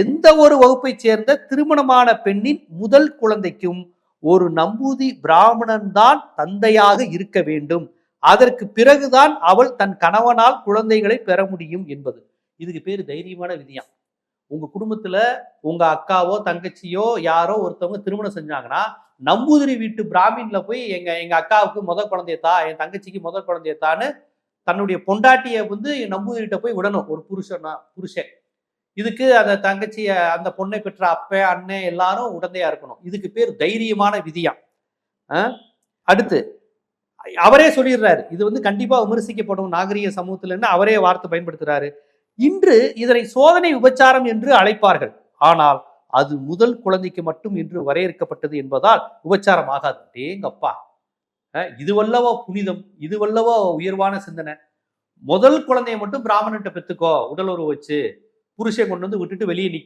எந்த ஒரு வகுப்பை சேர்ந்த திருமணமான பெண்ணின் முதல் குழந்தைக்கும் ஒரு நம்பூதி பிராமணன் தான் தந்தையாக இருக்க வேண்டும். அதற்கு பிறகுதான் அவள் தன் கணவனால் குழந்தைகளை பெற முடியும் என்பது. இதுக்கு பேர் தைரியமான விதியாம். உங்க குடும்பத்துல உங்க அக்காவோ தங்கச்சியோ யாரோ ஒருத்தவங்க திருமணம் செஞ்சாங்கன்னா நம்பூதிரி வீட்டு பிராமின்ல போய் எங்க எங்க அக்காவுக்கு முதல் குழந்தையத்தா என் தங்கச்சிக்கு முதல் குழந்தையத்தான்னு தன்னுடைய பொண்டாட்டிய வந்து நம்பூதிரிட்ட போய் விடணும். ஒரு புருஷனா புருஷன். இதுக்கு அந்த தங்கச்சிய அந்த பொண்ணை பெற்ற அப்ப அண்ணன் எல்லாரும் உடந்தையா இருக்கணும். இதுக்கு பேர் தைரியமான விதியாம் அடுத்து அவரே சொல்லிடுறாரு. இது வந்து கண்டிப்பா விமர்சிக்கப்படும் நாகரிக சமூகத்தில்னு அவரே வார்த்தை பயன்படுத்துறாரு. இன்று இதனை சோதனை விபச்சாரம் என்று அழைப்பார்கள். ஆனால் அது முதல் குழந்தைக்கு மட்டும் இன்று வரையறுக்கப்பட்டது என்பதால் விபச்சாரம் ஆகாது. டேங்கப்பா. இதுவல்லவோ புனிதம் இதுவல்லவோ உயர்வான சிந்தனை. முதல் குழந்தைய மட்டும் பிராமணன்ட்ட பெத்துக்கோ உடல் உறவு வச்சு. புருஷன் கொண்டு வந்து விட்டுட்டு வெளியே